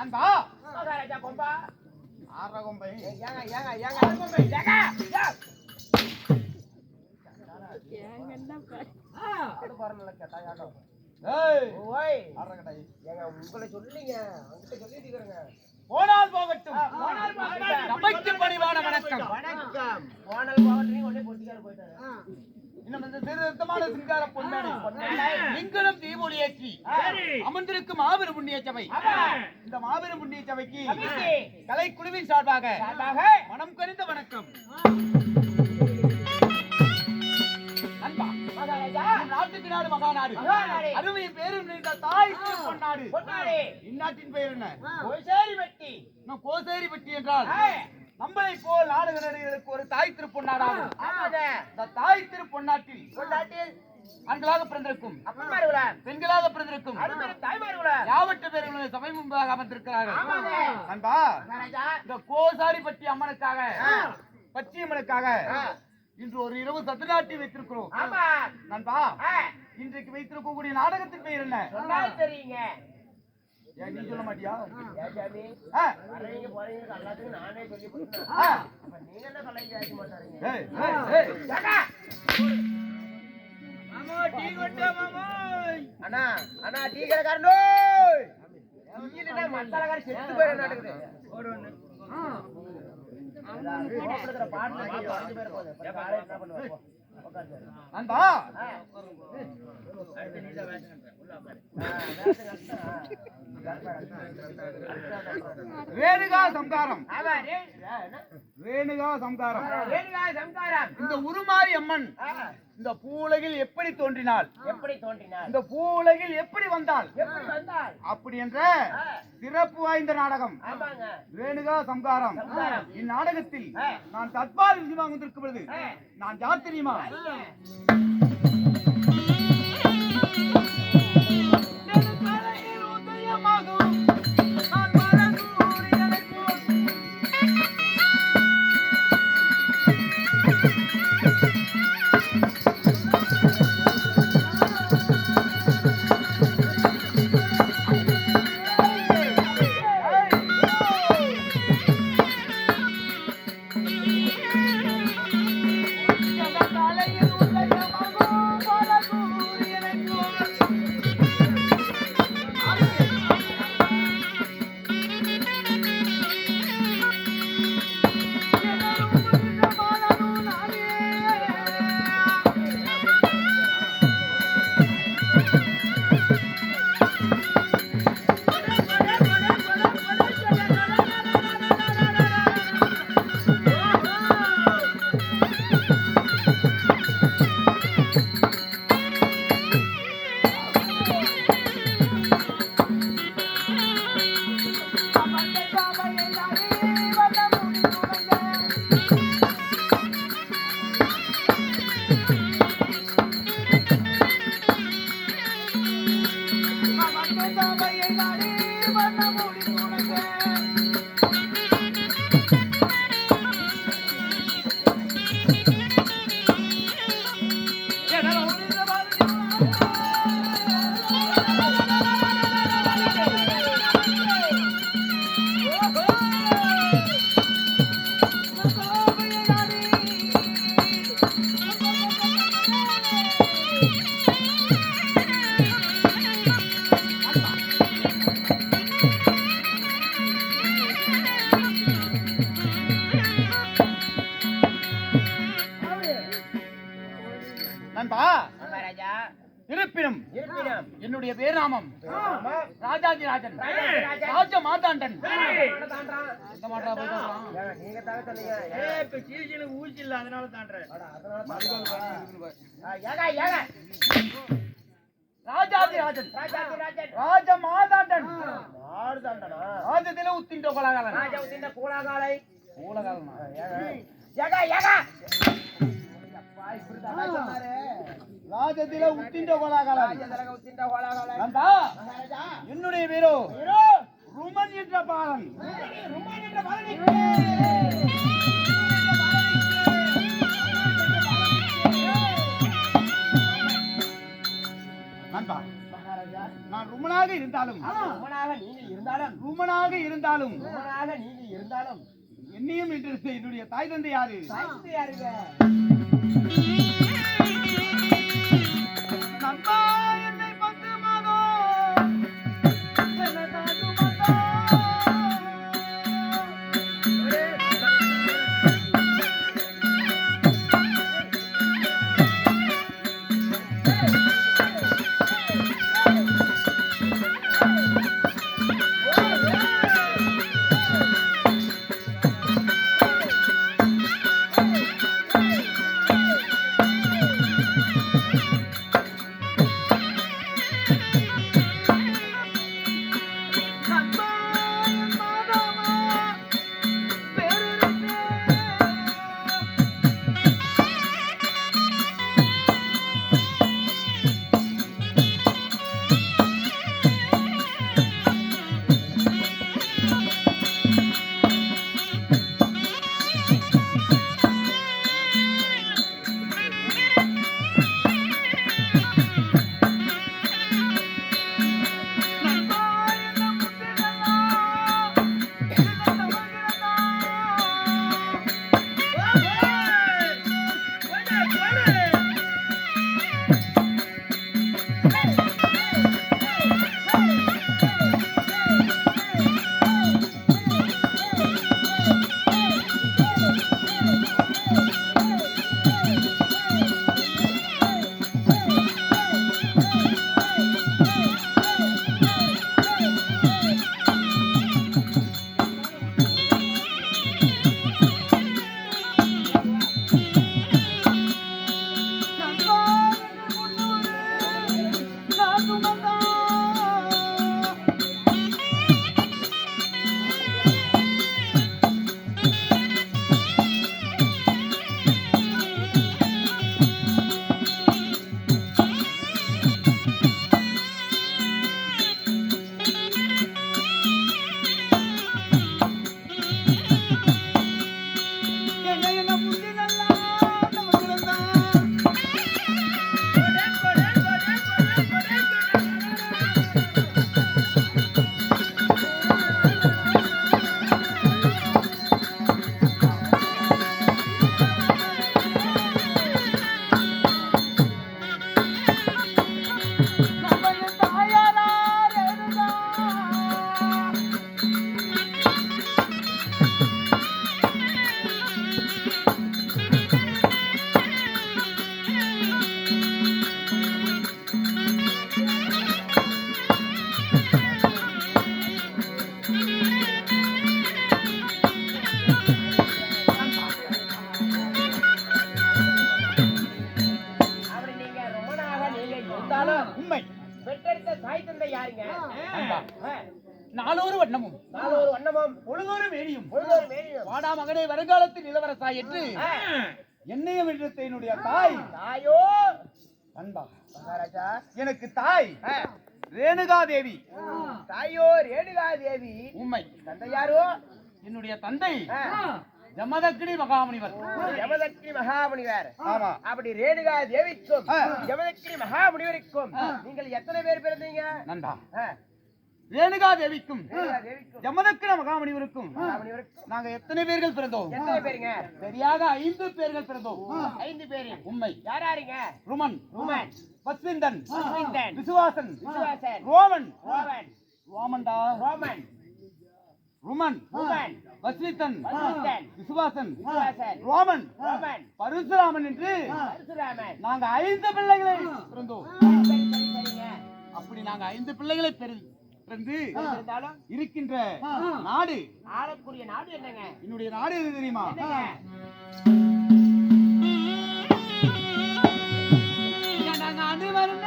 நண்பா. மகாராஜா கொம்பா ஆற கொம்பை ஏங்க. ஏங்க ஏங்க. கொம்பை ஏங்க அது பாருங்க கேட்டா ஏங்க உங்களை சொல்லிங்க. அங்கிட்ட சொல்லிட்டு இருக்கிறேங்க. போனால் போகட்டும். போனால் போகட்டும். சபைக்கு பணிவான வணக்கம். வணக்கம். போனல் திருத்தமான சிங்கார பொன்னாடி. லிங்கனம் தீபொலி ஏற்றி அமர்ந்திருக்கும் மாபெரும் புண்ணிய சபை இந்த மாபெரும் புண்ணிய சபைக்கு. கலைக்குழுவின் சார்பாக மனம் கனிந்த வணக்கம். நாட்டுக்கு நாடு மகாநாடு. அருமை பேரும் நிறைந்த தாய் பொன்னாடு பொன்னாடி. இந்நாட்டின் பெயர் என்ன? வெட்டி இன்னும் கோசேரிப்பட்டி என்றால். நம்மளை போல் நாடுகளுக்கு ஒரு தாய் திருப்பொன்னாடாகும் இந்த தாய் திருப்பொன்னாட்டில் ஆண்களாக பிறந்திருக்கும். பெண்களாக பிறந்திருக்கும். யாவற்று பேர்களுடைய சபை முன்பாக அமர்ந்திருக்கிறார்கள். மகாராஜா. இந்த கோசாரிப்பட்டி அம்மனுக்காக ஆ. பட்டி அம்மனுக்காக. இன்று ஒரு இரவு சத்துநாட்டி வைத்திருக்கிறோம். நண்பா. இன்றைக்கு வைத்திருக்கக்கூடிய நாடகத்தின் பெயர் என்ன? தெரியுங்க. ஏன் நீ சொல்ல மாட்டியா ஏன் சாமி ஆ. வரீங்க போறீங்க எல்லாத்துக்கும் நானே சொல்லி கொடுத்தேன் நீங்க என்ன சொல்ல கேட்க மாட்டாருங்க ஏய், ஏய், ஏய். ஏக்கா. அண்ணா அண்ணா டீ கடைக்காரனோ இல்லைன்னா மசாலாக்காரி செத்து போயிட நாட்டுக்குது கோபப்படுத்துற பாட்டு கேட்டு அஞ்சு பேர் போகுது. அப்புறம் காலையில என்ன பண்ணுவ? போ. உட்காந்து. நண்பா ஆ. அடுத்து நீ தான் வேஷம். உள்ள ரேணுகா சம்காரம்? ரேணுகா சம்காரம். இந்த உருமாறி அம்மன் இந்த பூவுலகில் எப்படி தோன்றினாள்? எப்படி தோன்றினார் இந்த பூவுலகில் எப்படி வந்தாள்? எப்படி வந்தார் அப்படி என்ற சிறப்பு வாய்ந்த நாடகம். ரேணுகா சம்காரம். இந்நாடகத்தில். நான் தற்பால் விஷயமாக வந்திருக்கும் பொழுது. நான் யார் தெரியுமா? ராஜன். ராஜாதிராஜன். ராஜ. மாதாண்டன். நீங்க தானே சொன்னீங்க. அதனால தாண்டான். ராஜாதி ராஜன். ராஜ. மாதாண்டன். மாடு தாண்டனா? ராஜத்தில உத்திண்ட கொலகாலன். ராஜா உத்திண்ட கூழாங்காலை. கொலகாலன்? ஏங்க. ஏங்க, பேரோ ஹீரோ, ருமன் என்ற பாலன். ருமான் என்ற பதவிக்கு. நண்பா மகாராஜா. நான் நான் ருமனாக இருந்தாலும். இருந்தாலும் ருமனாக இருந்தாலும் இருந்தாலும். என்னையும் என்னுடைய தாய் தந்தை யாரு? mm-hmm நண்பா, பெற்றெடுத்த தாய் தந்தை யாருங்க? நாளொரு வண்ணமும். நாலொரு வண்ணமும். பொழுதொரு மேனியும். பொழுதொரு மேனியும். வாடா மகனே வருங்காலத்தில் இளவரசா என்று என்னையும் என்று என்னுடைய தாய் தாயோ. அன்பா. மகாராஜா. எனக்கு தாய். ரேணுகா தேவி தாயோ ரேணுகா தேவி உண்மை தந்தை யாரோ என்னுடைய தந்தை. ஜமதக்கினி மகாமுனிவர். யமதக்கினி மகாமுனிவர். ஆமா. அப்படி ரேணுகா தேவிக்கும் ஆ. யமதக்கினி மகாமுனிவருக்கும். நீங்கள் எத்தனை பேர் பிறந்தீங்க? நன்றா ரேணுகா தேவிக்கும் ரேணுகா தேவிக்கும். ஜமதக்கின மகாமுனிவருக்கும் மகாமுனிவருக்கும் நாங்க எத்தனை பேர்கள் பிறந்தோம்? எத்தனை பேருங்க? சரியாக ஐந்து பேர்கள் பிறந்தோம். ஐந்து பேரு. உண்மை. யார் யாருங்க? ருமன். ருமன். பஸ்விந்தன், விசுவாசன். விசுவாசன், ரோமன். ரோமன். ரோமன்டா. ரோமன். ருமன் வஸ்வித்தன் விசுவாசன் ரோமன் பரசுராமன் என்று நாங்க ஐந்து பிள்ளைகளை பிறந்தோம். அப்படி நாங்க ஐந்து பிள்ளைகளை பிறந்து இருக்கின்ற நாடு. ஆளக்கூடிய நாடு என்னங்க? என்னுடைய நாடு எது தெரியுமா? நாங்க அனைவரும்